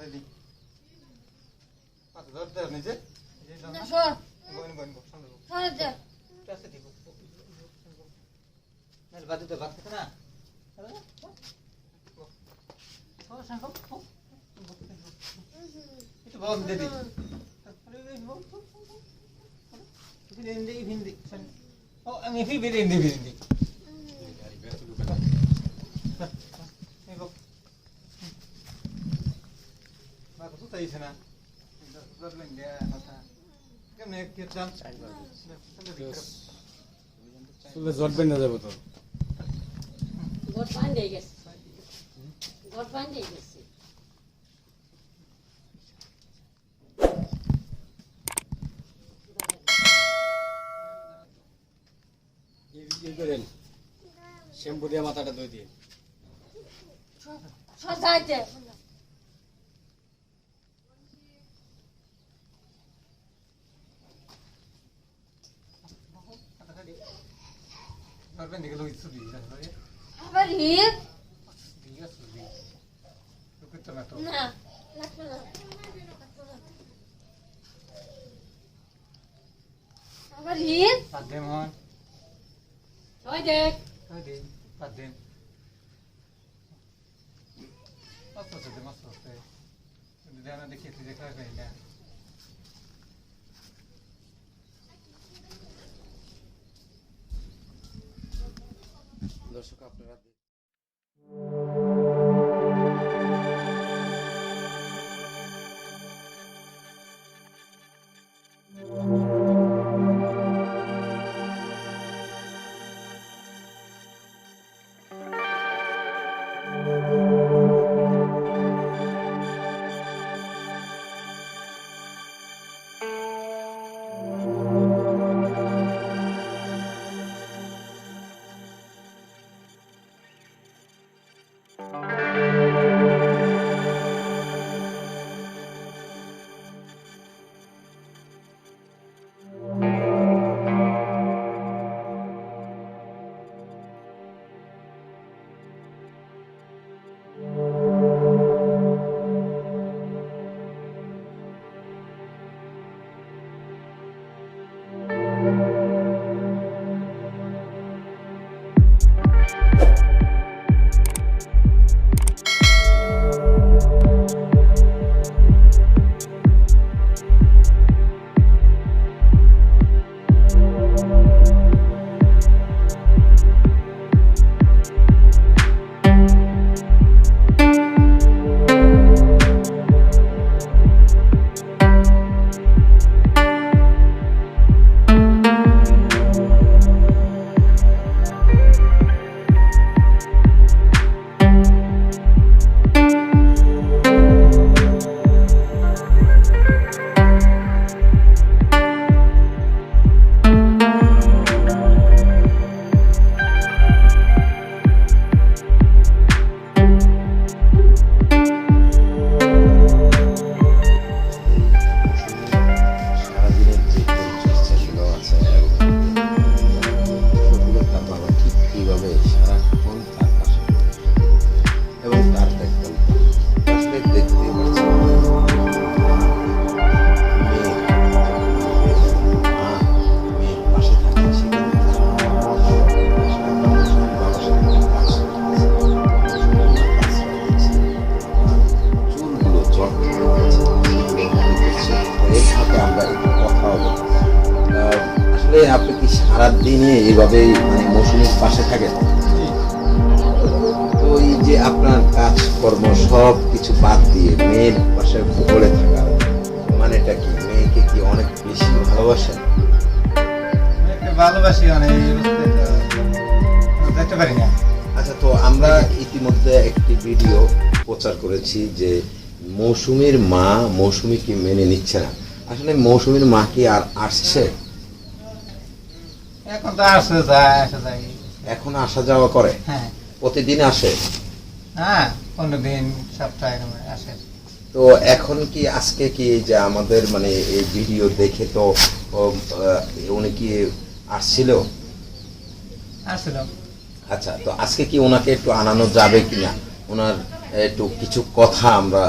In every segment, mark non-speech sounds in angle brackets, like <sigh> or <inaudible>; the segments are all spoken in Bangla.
মাথায় দিই মাথা ধর ধর নিজে। এই যে দাও না। সর। বইন বইন বইন সামনে বইন। সরে দে একটু আস্তে দিব। নাহলে বাদ দিতে বাদ থাকে না। ও, আমি ফির বেরিয়ে তাইছে না? জট বেঁধে যাবে তো। করেন শ্যাম্পু দিয়ে মাথাটা ধুই দিয়ে। সর যাইতে ধরবেন দিকে লোক ছুটি আবার হিট দিকে ছুটি লোক তো না তো না লাগবে না আবার হিট পাঁচ দিন হন সবাই দেখ কই দিন পাঁচ দিন মস্ত আছে মস্ত আছে কিন্তু দেনা দেখি তুই দেখা সারাদিনে এইভাবে মানে মৌসুমীর পাশে থাকেন তো এই যে আপনার কাজকর্ম সব কিছু বাদ দিয়ে মেয়ের পাশে পড়ে থাকা মানেটা কি? মেয়েকে কি অনেক বেশি ভালোবাসেন? ভালোবাসি অনেক এই অবস্থায় তো যেতে পারি না। আচ্ছা তো আমরা ইতিমধ্যে একটি ভিডিও প্রচার করেছি যে মৌসুমীর মা মৌসুমী কি মেনে নিচ্ছে না। আসলে মৌসুমীর মা কি আর আসছে? এখন তো আসে যায় আসে যায়। এখন আসা যাওয়া করে? হ্যাঁ। প্রতিদিন আসে? হ্যাঁ দিন সপ্তাহে আসে। তো এখন কি আজকে কি যে আমাদের মানে এই ভিডিও দেখে তো উনি কি আসছিল? আসছিল। আচ্ছা তো আজকে কি ওনাকে একটু আনানো যাবে কিনা? ওনার একটু কিছু কথা আমরা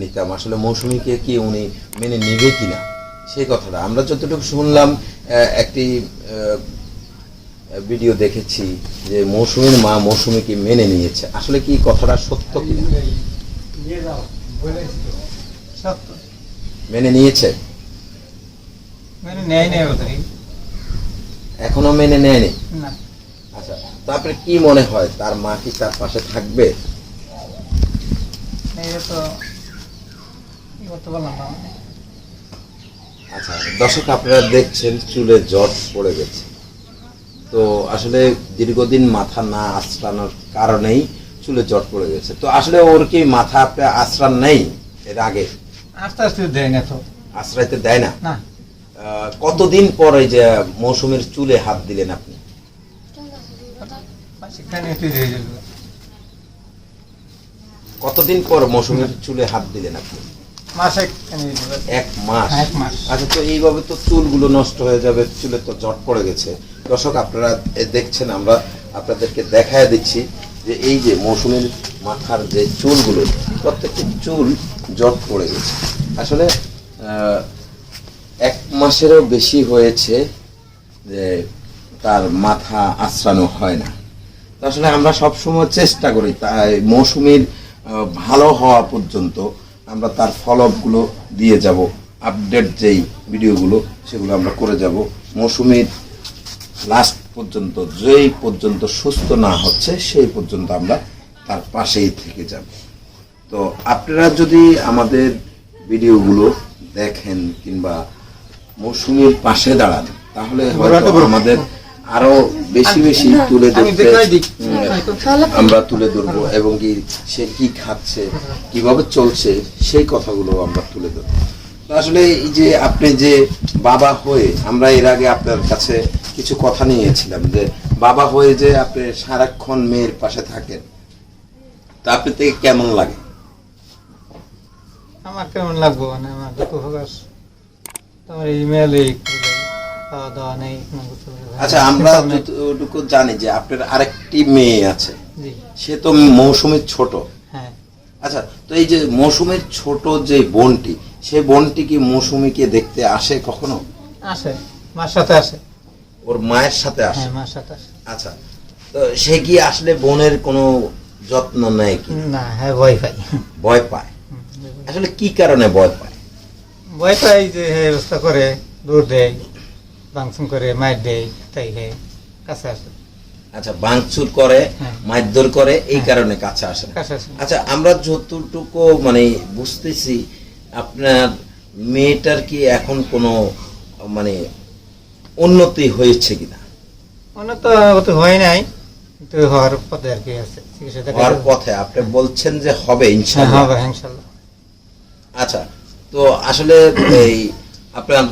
নিতাম। আসলে মৌসুমীকে কি উনি মেনে নেবে কিনা? সেই কথাটা। আমরা যতটুকু শুনলাম একটি ভিডিও দেখেছি যে মৌসুমীর মা মৌসুমীকে মেনে নিয়েছে। আসলে কি কথাটা সত্য। সত্য মেনে নিয়েছে? এখনও মেনে নেয়নি? আচ্ছা তারপরে কি মনে হয়? তার মা কি তার পাশে থাকবে? তো কি পারলাম না? আচ্ছা দর্শক আপনারা দেখছেন চুলে জট পড়ে গেছে। তো আসলে দীর্ঘদিন মাথা না আশ্রানোর কারণেই চুলে জট পড়ে গেছে। তো আসলে ওর কি মাথা আপনার আশ্রান নেই এর আগে? আস্তে আস্তে দেয় না তো। আশ্রাইতে দেয় না? না। কতদিন পর এই যে মৌসুমীর চুলে হাত দিলেন আপনি? কতদিন পর মৌসুমীর চুলে হাত দিলেন আপনি? মাসে এক মাস? এক মাস। আচ্ছা তো এইভাবে তো চুলগুলো নষ্ট হয়ে যাবে চুলে তো জট পড়ে গেছে। দর্শক আপনারা দেখছেন আমরা আপনাদেরকে দেখায় দিচ্ছি যে এই যে মৌসুমীর মাথার যে চুলগুলো প্রত্যেকটি চুল জট পড়ে গেছে। আসলে এক মাসেরও বেশি হয়েছে যে তার মাথা আশ্রানো হয় না। তো আসলে আমরা সবসময় চেষ্টা করি তাই মৌসুমীর ভালো হওয়া পর্যন্ত আমরা তার ফলোআপগুলো দিয়ে যাব আপডেট যেই ভিডিওগুলো সেগুলো আমরা করে যাব। মৌসুমীর লাস্ট পর্যন্ত যেই পর্যন্ত সুস্থ না হচ্ছে সেই পর্যন্ত আমরা তার পাশেই থেকে যাব। তো আপনারা যদি আমাদের ভিডিওগুলো দেখেন কিংবা মৌসুমীর পাশে দাঁড়ান তাহলে হয়তো আমাদের আরও বেশি বেশি তুলে ধরতে উম, আমরা তুলে ধরবো এবং কি সে কি খাচ্ছে কীভাবে চলছে সেই কথাগুলো আমরা তুলে ধরবো। আসলে এই যে আপনি যে বাবা হয়ে আমরা এর আগে আপনার কাছে কিছু কথা নিয়েছিলাম যে বাবা হয়ে যে আপনি সারাক্ষণ মেয়ের পাশে থাকেন তা আপনি থেকে কেমন লাগে? আমার কেমন লাগবো মানে? আমার দুঃখ প্রকাশ। তোমার ইমেল খাওয়া দাওয়া নেই। আচ্ছা <laughs> আমরা যতটুকু জানি যে আপনার আরেকটি মেয়ে আছে সে তো মৌসুমীর ছোট। হ্যাঁ। আচ্ছা তো এই যে মৌসুমীর ছোট যে বোনটি সে বোনটি কি মৌসুমীকে দেখতে আসে কখনো? আসে মার সাথে আসে। ওর মায়ের সাথে আসে? হ্যাঁ মার সাথে আসে। আচ্ছা তো সে কি আসলে বোনের কোনো যত্ন নেয় কি? না হ্যাঁ ভয় পাই ভয় পায়? আসলে কি কারণে ভয় পায়? ভয় পাই যে হে ব্যবস্থা করে দূর দেয়। বাংসুম করে মার দেয় তাই হে কাছে আসে। আচ্ছা বাংচুর করে হ্যাঁ। মারধর করে এই হ্যাঁ। কারণে কাছে আসে। কাছে আচ্ছা আমরা যতটুকু মানে বুঝতেছি আপনার মেয়েটার কি এখন কোনো মানে উন্নতি হয়েছে কিনা? মনে তো অত হয় নাই কিন্তু হওয়ার পথে আর কি আছে হওয়ার পথে আপনি বলছেন যে হবে হ্যাঁ ইনশাআল্লাহ হবে ইনশাল্লাহ। আচ্ছা তো আসলে এই আপনার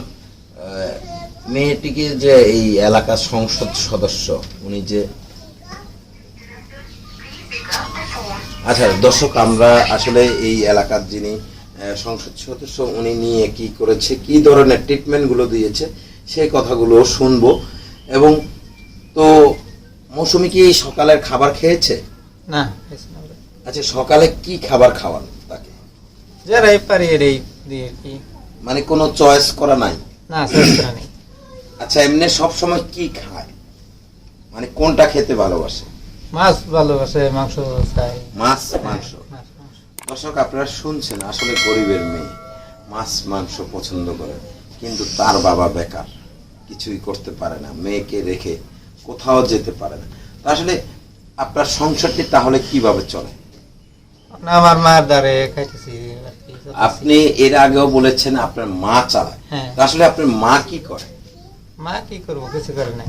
মেয়েটিকে যে এই এলাকার সংসদ সদস্য উনি যে আচ্ছা দর্শক আমরা আসলে এই এলাকার যিনি সংসদ সদস্য উনি নিয়ে কি করেছে কি ধরনের ট্রিটমেন্টগুলো দিয়েছে সেই কথাগুলো শুনব। এবং তো মৌসুমি কি সকালের খাবার খেয়েছে? না। আচ্ছা সকালে কি খাবার খাওয়ান তাকে? যারাই পারি এটাই দিয়ে কি? মানে কোনো চয়েস করা নাই? না চেষ্টা নেই। আচ্ছা এমনি সব সময় কি খায়? মানে কোনটা খেতে ভালোবাসে? মাছ ভালোবাসে মাংস খায়। মাছ মাংস? দর্শক আপনারা শুনছেন আসলে গরিবের মেয়ে। মাছ মাংস পছন্দ করে কিন্তু তার বাবা বেকার। কিছুই করতে পারে না মেয়েকে রেখে কোথাও যেতে পারে না। আসলে আপনার সংসারটি তাহলে কীভাবে চলে? আমার মার দ্বারে খাইতেছি। আপনি এর আগেও বলেছেন আপনার মা চালায়। হ্যাঁ। আসলে আপনার মা কি করে? মা কি করব? কিছু করে নাই।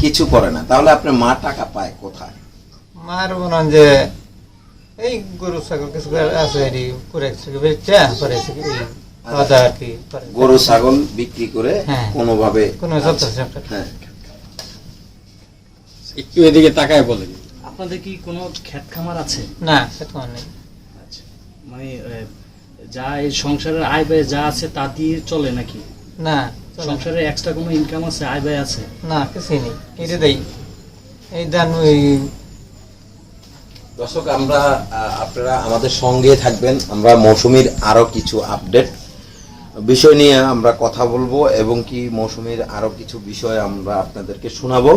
কিছু করে না। তাহলে আপনার মা টাকা পায় কোথায়? মার মনে যে এই গরু ছাগল কিছু আছে এটি করে বেচা করে। গরু ছাগল বিক্রি করে হ্যাঁ। কোনোভাবে কোনো সংসার। হ্যাঁ। একটু এদিকে তাকায় বলেন। আপনাদের কি কোনো খ্যাত খামার আছে? না সেটা আমার নেই। আচ্ছা। মানে যা এই সংসারের আয় ব্যয় যা আছে তা দিয়ে চলে নাকি? না। সংসারে এক্সট্রা কোনো ইনকাম আছে? আয় ব্যয় আছে? না কিছুই নেই। এটা দেই। এই দান ওই দর্শক আমরা আপনারা আমাদের সঙ্গে থাকবেন। আমরা মৌসুমীর আরও কিছু আপডেট বিষয় নিয়ে আমরা কথা বলব এবং কি মৌসুমীর আরও কিছু বিষয় আমরা আপনাদেরকে শোনাবো।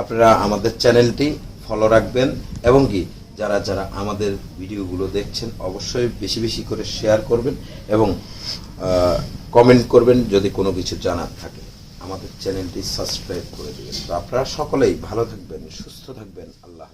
আপনারা আমাদের চ্যানেলটি ফলো রাখবেন এবং কি যারা যারা আমাদের ভিডিওগুলো দেখছেন অবশ্যই বেশি বেশি করে শেয়ার করবেন এবং কমেন্ট করবেন যদি কোনো কিছু জানার থাকে। আমাদের চ্যানেলটি সাবস্ক্রাইব করে দেবেন। তো আপনারা সকলেই ভালো থাকবেন, সুস্থ থাকবেন। আল্লাহ।